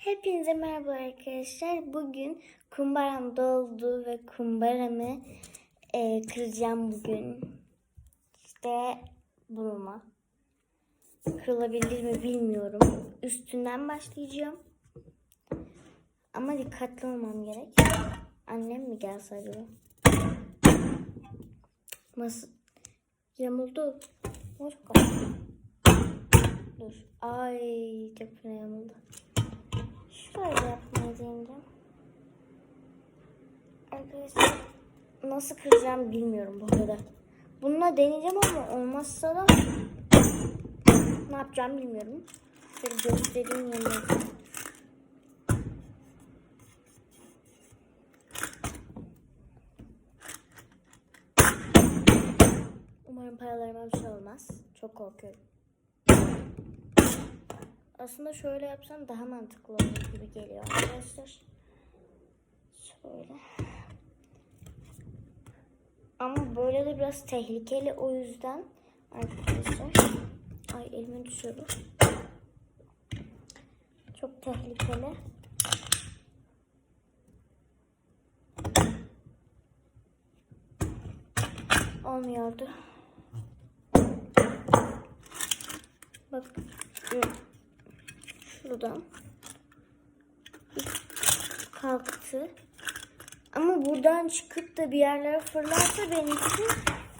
Hepinize merhaba arkadaşlar. Bugün kumbaram doldu ve kumbaramı e, kıracağım bugün. İşte bulma. Kırılabilir mi bilmiyorum. Üstünden başlayacağım. Ama dikkatli olmam gerek. Annem mi gelse acaba? Nasıl? Yamuldu. Hoş Dur. Ay fena yamuldu. Şöyle yapmayı deneyeceğim. Arkadaşlar nasıl kıracağım bilmiyorum bu arada. Bununla deneyeceğim ama olmazsa da ne yapacağım bilmiyorum. Şöyle göstereyim yemeği. Umarım paralarıma bir şey olmaz. Çok korkuyorum. Aslında şöyle yapsam daha mantıklı olur gibi geliyor arkadaşlar. Şöyle. Ama böyle de biraz tehlikeli o yüzden arkadaşlar. Ay elime düşüyordu. Çok tehlikeli. Olmuyordu. Bak. Şuradan. Kalktı. Ama buradan çıkıp da bir yerlere fırlarsa benim için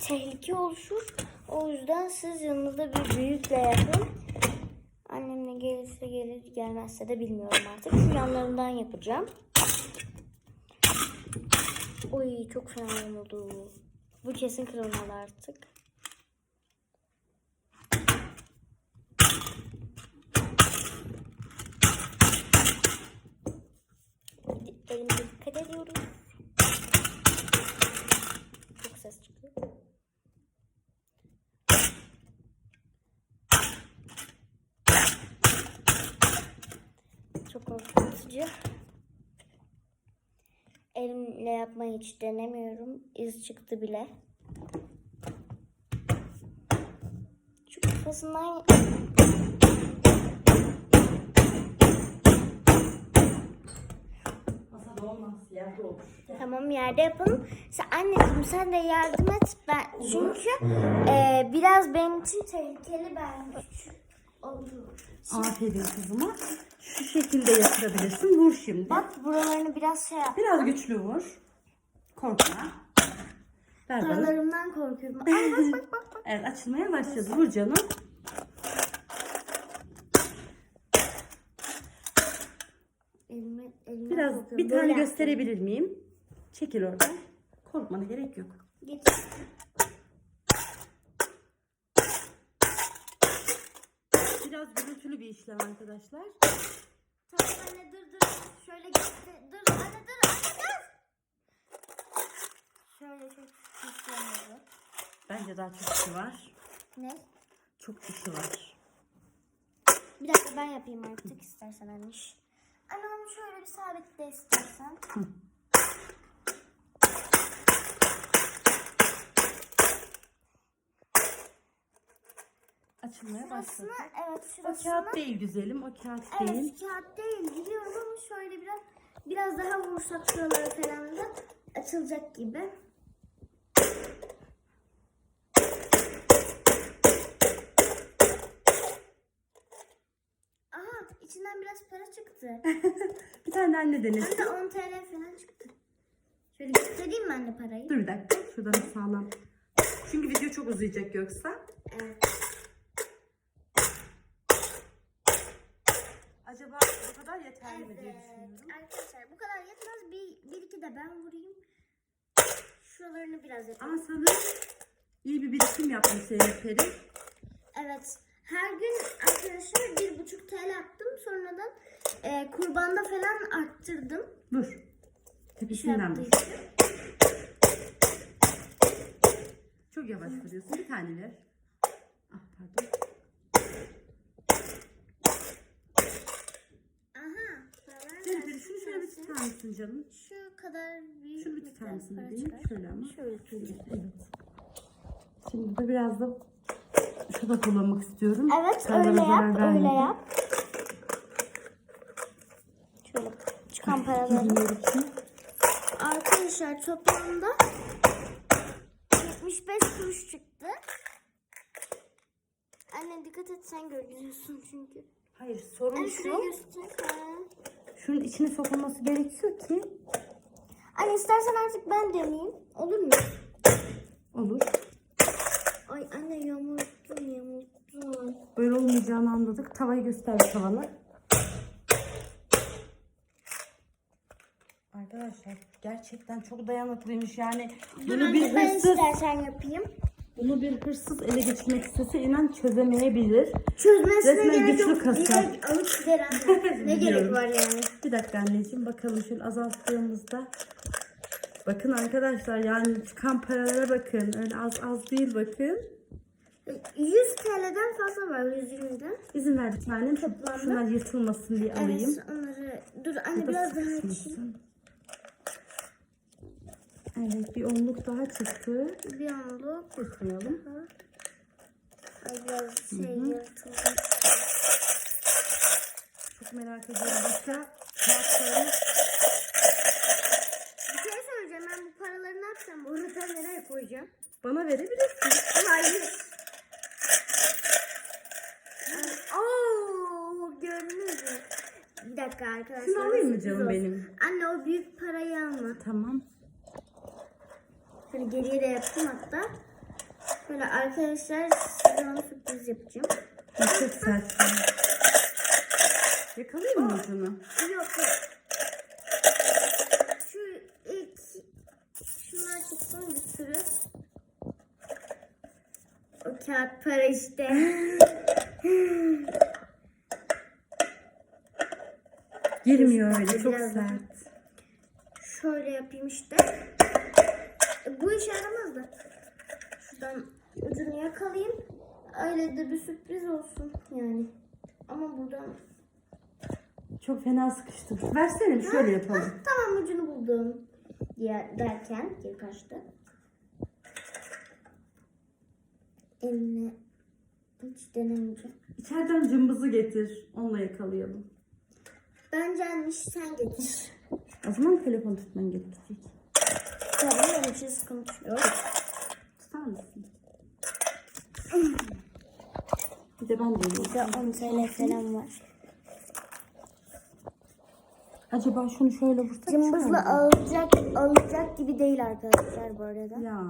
tehlike oluşur. O yüzden siz yanınızda bir büyükle yapın. Annemle gelirse gelir, gelmezse de bilmiyorum artık. Şu yanlarından yapacağım. Oy çok fena oldu. Bu kesin kırılmalı artık. Elimde dikkat ediyoruz. Çok ses çıkıyor. Çok korkutucu. Elimle yapmayı hiç denemiyorum. İz çıktı bile. Şu kafasından Olmaz, yerde olur. Tamam yerde yapalım. Sen anneciğim sen de yardım et. Ben çünkü e, biraz benim için tehlikeli ben. Olur. Aferin kızıma. Şu şekilde yatırabilirsin. Vur şimdi. Bak buralarını biraz şey yap. Biraz güçlü vur. Korkma. Ver bana. Paralarımdan korkuyorum. Ay bak bak bak. bak. Evet açılmaya başladı. Vur canım. Elime Biraz korkuyorum. bir tane Böyle gösterebilir miyim? Çekil oradan. Korkmana gerek yok. Geç. Biraz gürültülü bir işlem arkadaşlar. Tamam anne dur dur. Şöyle gitti. Dur anne dur anne dur. Şöyle çok. Bence daha çok işi var. Ne? Çok işi var. Bir dakika ben yapayım artık istersen anneş. Anne onu şöyle bir sabitle istersen. Açılmaya başladı. Evet O şurasına. kağıt değil güzelim. O kağıt değil. Evet kağıt değil biliyorum ama şöyle biraz biraz daha vursak şuralara falan da açılacak gibi. Aha içinden biraz para çıktı. Bir tane de anne denesin. Anne 10 TL falan çıktı. Şöyle göstereyim mi anne parayı? Dur bir dakika. Şuradan sağlam. Çünkü video çok uzayacak yoksa. Evet. Acaba bu kadar yeterli mi diye düşünüyorum. Arkadaşlar bu kadar yetmez. Bir, bir iki de ben vurayım. Şuralarını biraz yapayım. Ama sanırım iyi bir birikim yapmış Zeynep Peri. Evet. Her gün arkadaşlar bir buçuk TL attım. Sonradan e, kurbanda falan arttırdım. Dur. Şey Tepesinden yaptığı için. Çok yavaş vuruyorsun. Bir tane ver. Ah pardon. Aha. gelsin şunu şöyle bir tutar mısın canım? Şu kadar büyük Şunu bir tutar mısın bebeğim? Şöyle ama. Şöyle tutayım. Evet. Şimdi de biraz da şurada kullanmak istiyorum. Evet Paralara öyle yap öyle yap. Şöyle çıkan paraları. Arkadaşlar toplamda 75 kuruş çıktı. Anne dikkat et sen görüyorsun çünkü. Hayır sorun Anne şu. Şunun içine sokulması gerekiyor ki. Anne istersen artık ben deneyeyim. Olur mu? Olur. Ay anne yamulttum yamulttum. Böyle olmayacağını anladık. Tavayı göster tavanı. Arkadaşlar gerçekten çok dayanıklıymış yani. Bunu bir ben hırsız, istersen yapayım. bunu bir hırsız ele geçirmek istese inan çözemeyebilir. Çözmesine Resmen gerek güçlü yok. kasar. Direkt alıp gider anne. ne gerek var yani? Bir dakika anneciğim bakalım şöyle azalttığımızda. Bakın arkadaşlar yani çıkan paralara bakın. Öyle az az değil bakın. 100 TL'den fazla var 120'den. İzin ver bir tanem. Şunlar yırtılmasın diye alayım. Evet onları dur anne biraz daha açayım. Evet bir onluk daha çıktı. Bir anlık. Koyalım. Ay biraz şey yırtılmış. Çok merak ediyorum. Başka kağıtlarını Bir şey söyleyeceğim ben bu paraları ne yapacağım? Bu arada nereye koyacağım? bana verebilirsin. Hayır. Bir dakika arkadaşlar. Şunu alayım mı canım benim? Anne o büyük parayı alma. Tamam. Şöyle geriye de yapayım hatta. Böyle arkadaşlar size ona sürpriz yapacağım. Çok sert. Yakalayayım mı ucunu? Yok yok. Şu ilk şunlar çıksın bir sürü. O kağıt para işte. Girmiyor öyle. Çok Biraz sert. Şöyle yapayım işte. Bu işe yaramaz da. Şuradan ucunu yakalayayım. Öyle de bir sürpriz olsun yani. Ama buradan... Çok fena sıkıştım. Versene şöyle yapalım. Ah, tamam ucunu buldum. Diye derken geri kaçtı. Eline hiç denemeyeceğim. İçeriden cımbızı getir. Onunla yakalayalım. Bence anne sen getir. O zaman telefon tutman gerekecek. Tamam benim için sıkıntı yok. Tutar mısın? Bir de ben deneyeyim. Bir de 10 TL falan var. Acaba şunu şöyle vursak Cımbızla çıkar mı? alacak, alacak gibi değil arkadaşlar bu arada. Ya.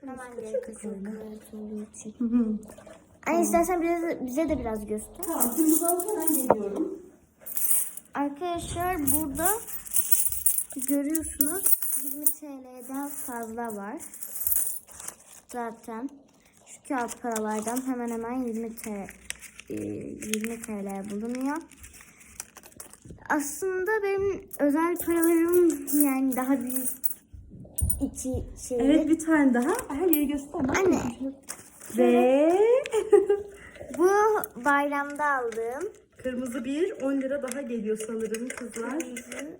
Hemen geri kaçıyorum. Evet, olduğu için. Hı hı. Anne istersen bize, bize de biraz göster. Tamam alıp hemen geliyorum. Arkadaşlar burada görüyorsunuz 20 TL'den fazla var. Zaten şu kağıt paralardan hemen hemen 20 TL, e, 20 TL bulunuyor. Aslında benim özel paralarım yani daha büyük iki şey. Evet bir tane daha. Her yeri göster. Anne. Ve Bu bayramda aldığım kırmızı bir 10 lira daha geliyor sanırım kızlar. kırmızı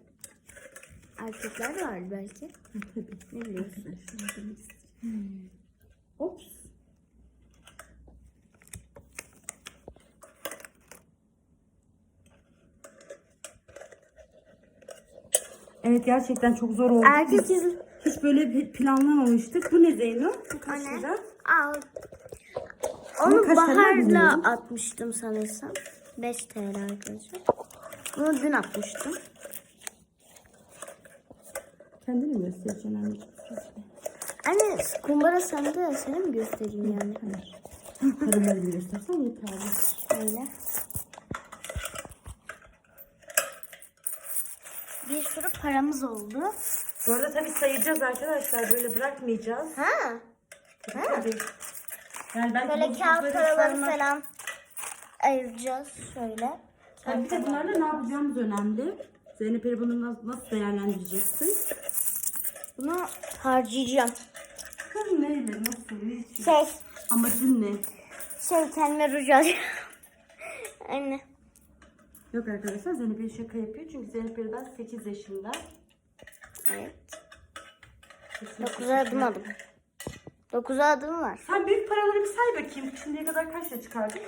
erkekler de var belki. Ne biliyorsun? Ops. Evet gerçekten çok zor oldu. Erkek Biz hiç böyle bir planlamamıştık. Bu ne Zeyno? Bu kaç lira? al. Onu kaç tane baharla atmıştım sanırsam. 5 TL arkadaşlar. Bunu dün atmıştım. Kendini mi göstereceksin anneciğim? Anne kumbara sende seni mi göstereyim yani? Hayır. Paraları bir göstersen yeterli. Öyle. Bir sürü paramız oldu. Bu arada tabii sayacağız arkadaşlar. Böyle bırakmayacağız. Ha? Tabii. Yani ben Böyle kağıt paraları sarmak- falan ayıracağız şöyle. Yani bir de bunlarla ne yapacağımız önemli. Zeynep Eri bunu nasıl, nasıl değerlendireceksin? Bunu harcayacağım. Kız neyle, nasıl, niçin? Şey, Amacın ne? şey kendime ruj alacağım. Anne. Yok arkadaşlar Zeynep Eri şaka yapıyor. Çünkü Zeynep Eri daha 8 yaşında. Evet. Kesinlikle 9'a adım aldım. 9'a adım var. Sen büyük paraları bir say bakayım. Şimdiye kadar kaçla çıkardık?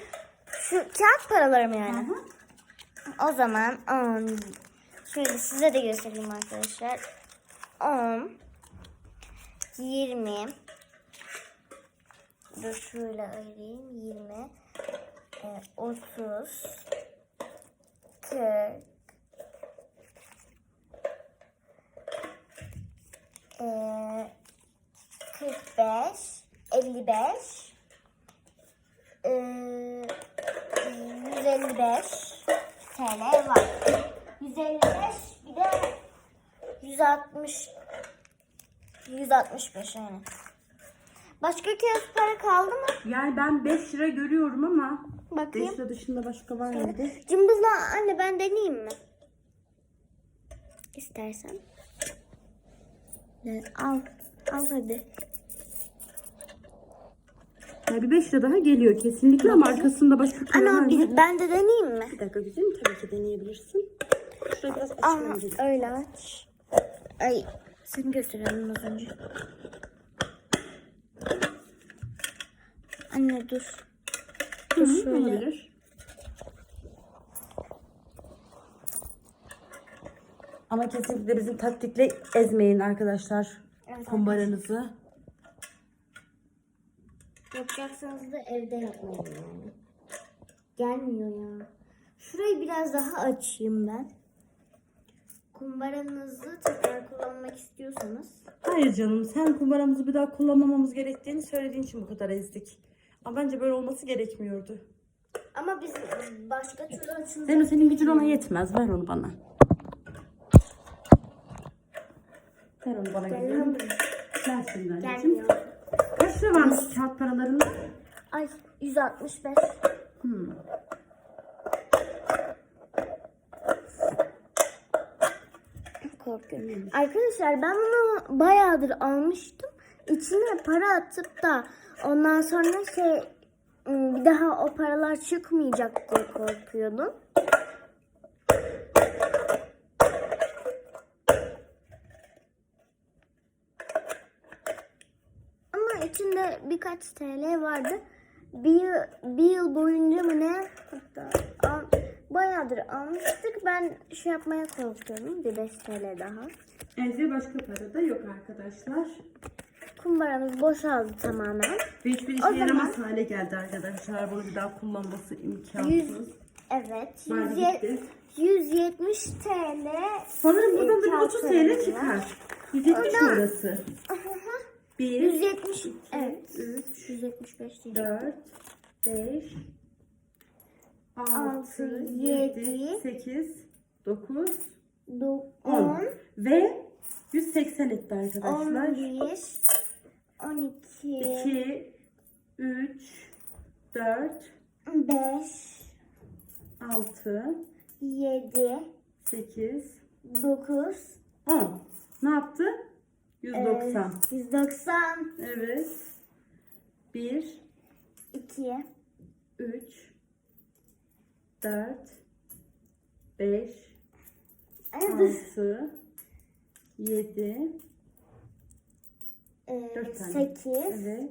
Şu kağıt paralarım yani. Hı hı. O zaman 10. Şöyle size de göstereyim arkadaşlar. 10 20 Dur şöyle ayırayım. 20 e, 30 40 e, 45 55 e, 155 TL var. 155 bir de 160 165 yani. Başka kağıt para kaldı mı? Yani ben 5 lira görüyorum ama 5 Bakayım. lira dışında başka var mıydı? Cımbızla anne ben deneyeyim mi? İstersen. Al. Al hadi. Ya bir 5 lira daha geliyor kesinlikle ama arkasında başka para var Ana mı? bir, ben de deneyeyim mi? Bir dakika güzelim tabii ki deneyebilirsin. Şurayı biraz Aa, açmam gerekiyor. öyle aç. Ay seni gösterelim az önce. Anne dur. Hı hı, şöyle. olabilir. Ama kesinlikle bizim taktikle ezmeyin arkadaşlar. Evet, Kumbaranızı. Yapacaksanız da evde yapmayın yani. Gelmiyor ya. Şurayı biraz daha açayım ben. Kumbaranızı tekrar kullanmak istiyorsanız. Hayır canım sen kumbaramızı bir daha kullanmamamız gerektiğini söylediğin için bu kadar ezdik. Ama bence böyle olması gerekmiyordu. Ama biz başka türlü açılacak. Zeyno senin gücün ona yetmez. Ver onu bana. Ver onu bana. Ver şimdi anneciğim. Gelmiyor. Kaç lira varmış kağıt paralarında? Ay 165. Hmm. Korkuyorum. Arkadaşlar ben bunu bayağıdır almıştım. İçine para atıp da ondan sonra şey ım, bir daha o paralar çıkmayacak diye korkuyordum. İçinde birkaç TL vardı. Bir, yıl- bir yıl boyunca mı ne? Hatta al, bayağıdır almıştık. Ben şey yapmaya korkuyorum. Bir 5 TL daha. Evde başka para da yok arkadaşlar. Kumbaramız boşaldı tamamen. Ve hiçbir işe O zaman- yaramaz hale geldi arkadaşlar. Bunu bir daha kullanması imkansız. 100, evet. Var 100, gitti. 170 TL. Sanırım buradan da bir kağıt 30 paraları. TL çıkar. 170 Oradan- lirası. 1, 170, evet. 3, 175 değil. 4, 5, 6, Altı, 7, yedi, 8, 9, 10, 10. Ve 180 etti arkadaşlar. 11, 12, 2, 3, 4, 5, 6, 7, 8, 9, 10. Ne yaptı? 190. 190, Evet. 1, 2, 3, 4, 5, Ay, dur. 6, 7, Ee, 4 tane. 8, Evet.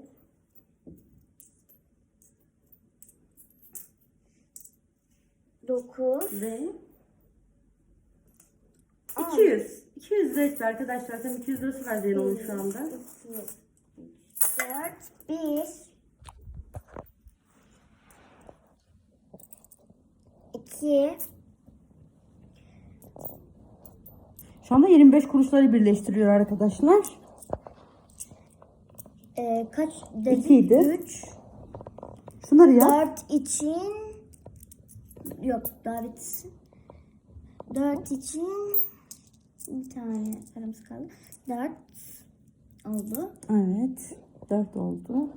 dokuz, Ve On. 200. 200 lira etti arkadaşlar. Tam 200 lirası var Zeyno'nun şu anda. 2, 4, 1, 2, Şu anda 25 kuruşları birleştiriyor arkadaşlar. e, kaç dedik? İkiydi. 3, Şunları ya. 4 için yok daha bitsin. 4 için bir tane paramız kaldı. 4 oldu. Evet. 4 oldu.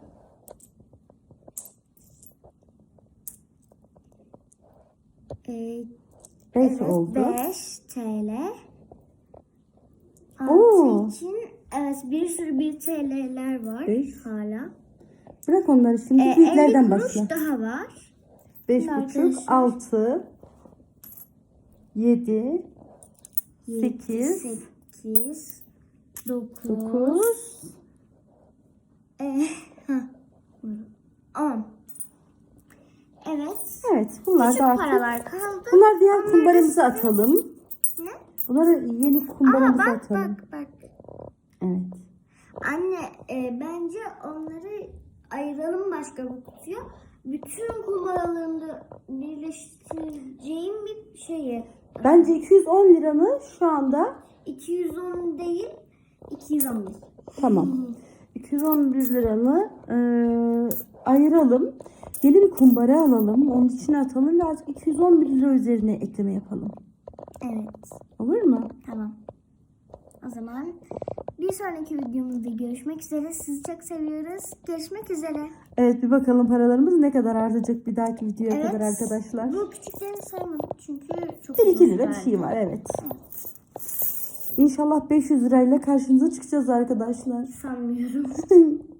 E, 5 evet, oldu. 5 TL. 6 Oo. için evet bir sürü bir TL'ler var Beş. hala. Bırak onları şimdi. E, 50 Büyüklerden başla. daha var. 5 Arkadaşlar. buçuk, 6, 7, 8, 8 9 9, e, heh, 10 Evet. Evet bunlar Küçük da artık. paralar kaldı. Bunlar diğer Onları kumbaramıza size- atalım. Ne? Bunları yeni Aa kumbaramıza bak atalım. bak bak. Evet. Anne e, bence onları ayıralım başka bir kutuya. Bütün kumbaralarını birleştireceğim bir şeyi. Bence 210 liranı şu anda 210 değil 211. tamam. 211 liranı e, ayıralım. Yeni bir kumbara alalım. Onun içine atalım ve artık 211 lira üzerine ekleme yapalım. Evet. Olur mu? Tamam. O zaman bir sonraki videomuzda görüşmek üzere. Sizi çok seviyoruz. Görüşmek üzere. Evet bir bakalım paralarımız ne kadar artacak bir dahaki videoya Evet. kadar arkadaşlar. Bu küçüklerini saymadık çünkü çok 1-2 uzun lira bir şey var evet. İnşallah 500 lirayla karşınıza çıkacağız arkadaşlar. Sanmıyorum.